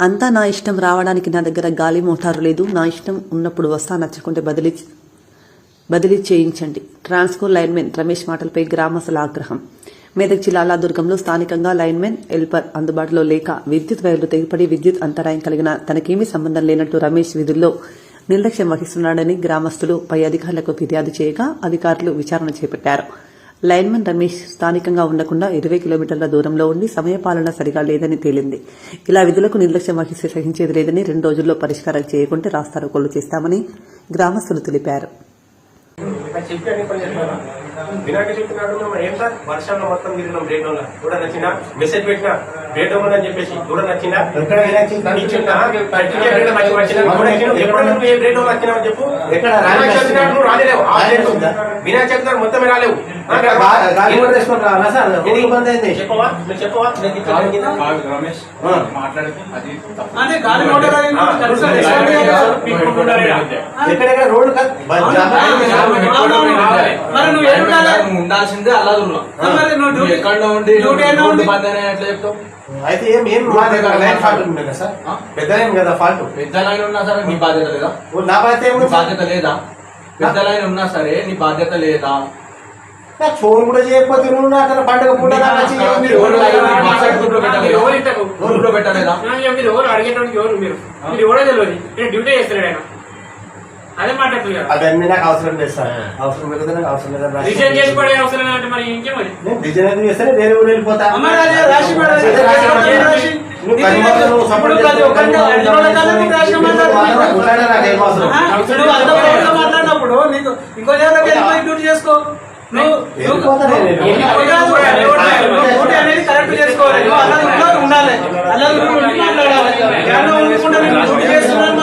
అంతా నా ఇష్టం రావడానికి నా దగ్గర గాలి మోటారు లేదు. నా ఇష్టం ఉన్నప్పుడు వస్తా నచ్చకుంటే బదిలీ బదిలీ చేయించండి. ట్రాన్స్కో లైన్మెన్ రమేష్ మాటలపై గ్రామస్తుల ఆగ్రహం. మెదక్ జిల్లా దుర్గంలో స్థానికంగా లైన్మెన్ హెల్పర్ అందుబాటులో లేక విద్యుత్ వైర్లు తెగిపడి విద్యుత్ అంతరాయం కలిగిన తనకేమీ సంబంధం లేనట్టు రమేష్ విధుల్లో నిర్లక్ష్యం వహిస్తున్నాడని గ్రామస్తులు పై అధికారులకు ఫిర్యాదు చేయగా అధికారులు విచారణ చేపట్టారు. లైన్మన్ రమేష్ స్థానికంగా ఉండకుండా ఇరవై కిలోమీటర్ల దూరంలో ఉండి సమయపాలన సరిగా లేదని తేలింది. ఇలా విధులకు నిర్లక్ష్యం వహిస్తే సహించేది లేదని రెండు రోజుల్లో పరిష్కారం చేయకుంటే రాస్తారు రాస్తారోకోలు చేస్తామని గ్రామస్తులు తెలిపారు. వినాయక చవితి నాడు ఏం సార్? వర్షంలో మొత్తం తిరిగినాం రేట్ వల్ల కూడా నచ్చిన మెసేజ్ పెట్టినా? రేట్ అని చెప్పేసి కూడా నచ్చిందా? ఎక్కడ వచ్చినా? చెప్పు? ఎక్కడ? రాలేవు ఆ రాలేదు. రేటు. వినాయక చవితి నాడు మొత్తమే రాలేవు. ఆ, గా- గాలి కూడా వేసుకొని రావాలా సార్ ఇది ఊరు బంద్ అయింది. చెప్పవా? నువ్వు చెప్పవా? నీకు ఇట్లా జరిగిందా? కాదు. రమేష్ ఆ. మాట్లాడితే అది తప్పు. అదే గాలి మోటార్ అయింది. ఆ, కనీసం ఇప్పుడు రెస్టారెంట్ రెస్టారెంట్ కదా. పీక్కుంటున్నారు ఈడ. ఎక్కడెక్కడ రోడ్డు కాదు? బస్ అవును, జామ్. అవును, అయింది. అవును, అవును, అవును. మరి నువ్వు ఏం ఉండాలి? నువ్వు ఉండాల్సిందే డ్యూటీ- ఎక్కడ ఉండి డ్యూటీ అయినా రోడ్డు ఉంది. బంద్ అయినా ఎట్లా చెప్తావు? అయితే ఏం ఏం మా దగ్గర లైన్ ఫాల్ట్ కదా సార్? పెద్ద లైన్ కదా ఫాల్ట్ పెద్ద లైన్ ఉన్నా సరే నీ బాధ్యత లేదా? ఓ నా బాధ్యత సార్? బాధ్యత లేదా? పెద్ద లైన్ ఉన్నా సరే నీ బాధ్యత లేదా? ఫోన్ కూడా చేయకపోతే నువ్వు నా అక్కడ పండుగ పూట పెట్టలేదా? మీరు ఎవరు అడిగేటోడికి ఎవరు మీరు? మీరు ఎవరో తెలియదు నేను డ్యూటీ చేస్తున్నాడు ఆయన. అదే మాట్లాడుతున్నారు అవన్నీ నాకు అవసరం లేదు సార్. అవసరం లేకపోతే నాకు అవసరం లేదు రాసి- రిజైన్ చేసి పడే అవసరం లేదంటే మరి? ఇంకేం మరి నేను డిజైన్ చేస్తే వేరే ఊరు వెళ్ళిపోతా. మాట్లాడినప్పుడు నీకు ఇంకో డ్యూటీ చేసుకో. నువ్వు అనేది కరెక్ట్ చేసుకోవాలి. అలా ఉండాలి. అలా మాట్లాడాలి. చేస్తున్నాను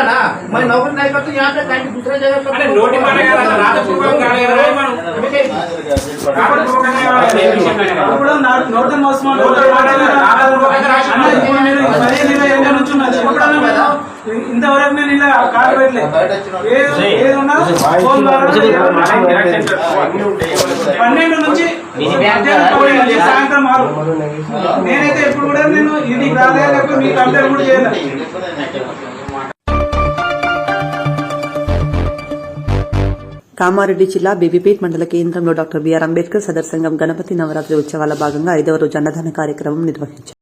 అది ఎవరు ఆయన రాయాలి కదా, ఎవరు బయట రాయాలి. నేను రాసి ఎవరు పంపించాలి. इतना को बोल रहा ना मैं नौकरी नहीं करता यहाँ पे कहीं दूसरे जगह पे అంటే నోటి మాట కదా అసలు రాతపూర్వకం కాదు కదా రాయి మనం రాతపూర్వకంగా రాయాలి. ఏ విషయం అయినా. ఇప్పుడు నా- నోటితో మోసమా? నోటితో మాట్లాడాలి. అన్న, ఇప్పుడు నేను పదిహేను ఇరవై ఏళ్ళ నుంచి ఉన్నా. ఎప్పుడన్నా కదా? ఇంతవరకు నేను ఇలా కాలు పెట్టలేదు ఏది ఏది ఉన్నా ఫోన్ ద్వారా అన్నీ ఉంటాయి. పన్నెండు నుంచి మధ్యాహ్నం తొమ్మిది నుంచి సాయంత్రం ఆరు నేనైతే ఎప్పుడు కూడా నేను ఇది రాలే లేకపోతే మీ కంప్లైంట్ కూడా చేయలేదు కామారెడ్డి జిల్లా బీబీపేట్ మండల కేంద్రంలో డాక్టర్ బీఆర్ అంబేద్కర్ సదర్ సంఘం గణపతి నవరాత్రి ఉత్సవాల భాగంగా ఐదవ రోజు అన్నదాన కార్యక్రమం నిర్వహించారు.